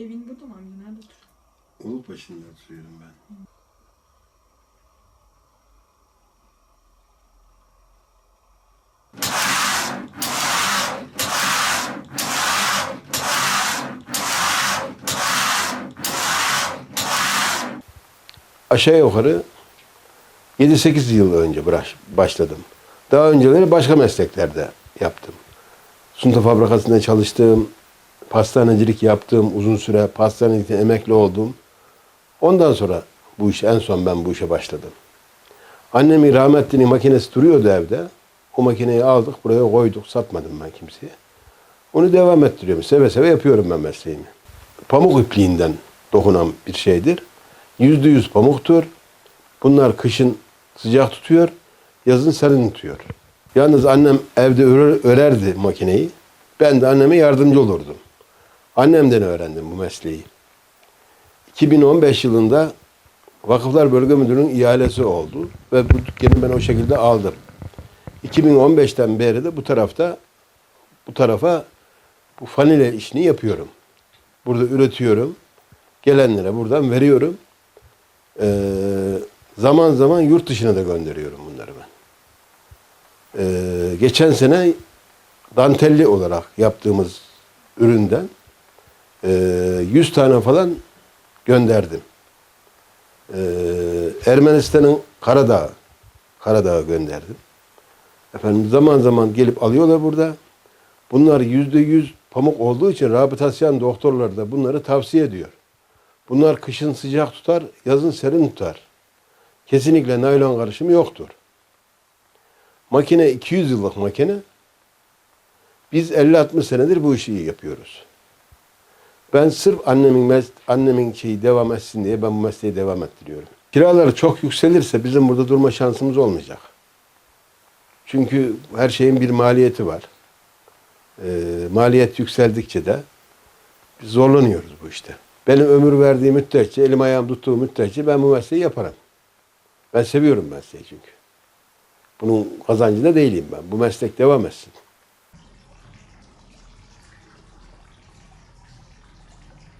Evin burada mı amca? Nerede oturuyor? Ulu başında oturuyorum ben. Aşağı yukarı 7-8 yıl önce başladım. Daha önceleri başka mesleklerde yaptım. Sunta fabrikasında çalıştım, pastanecilik yaptım, uzun süre pastanelikten emekli oldum. Ondan sonra bu iş en son ben bu işe başladım. Annemin rahmetlinin makinesi duruyordu evde. O makineyi aldık buraya koyduk satmadım ben kimseye. Onu devam ettiriyorum. Seve seve yapıyorum ben mesleğimi. Pamuk ipliğinden dokunan bir şeydir. Yüzde yüz pamuktur. Bunlar kışın sıcak tutuyor, yazın serin tutuyor. Yalnız annem evde örer- örerdi makineyi. Ben de anneme yardımcı olurdum. Annemden öğrendim bu mesleği. 2015 yılında Vakıflar Bölge Müdürü'nün ihalesi oldu ve bu dükkanı ben o şekilde aldım. 2015'ten beri de bu tarafta bu tarafa bu fanile işini yapıyorum. Burada üretiyorum. Gelenlere buradan veriyorum. Ee, zaman zaman yurt dışına da gönderiyorum bunları ben. Ee, geçen sene dantelli olarak yaptığımız üründen 100 tane falan gönderdim. Ee, Ermenistan'ın Karadağ, Karadağ'a gönderdim. Efendim zaman zaman gelip alıyorlar burada. Bunlar yüzde yüz pamuk olduğu için rehabilitasyon doktorları da bunları tavsiye ediyor. Bunlar kışın sıcak tutar, yazın serin tutar. Kesinlikle naylon karışımı yoktur. Makine 200 yıllık makine. Biz 50-60 senedir bu işi yapıyoruz. Ben sırf annemin annemin şeyi devam etsin diye ben bu mesleği devam ettiriyorum. Kiralar çok yükselirse bizim burada durma şansımız olmayacak. Çünkü her şeyin bir maliyeti var. Ee, maliyet yükseldikçe de zorlanıyoruz bu işte. Benim ömür verdiği müddetçe, elim ayağım tuttuğu müddetçe ben bu mesleği yaparım. Ben seviyorum mesleği çünkü. Bunun kazancında değilim ben. Bu meslek devam etsin.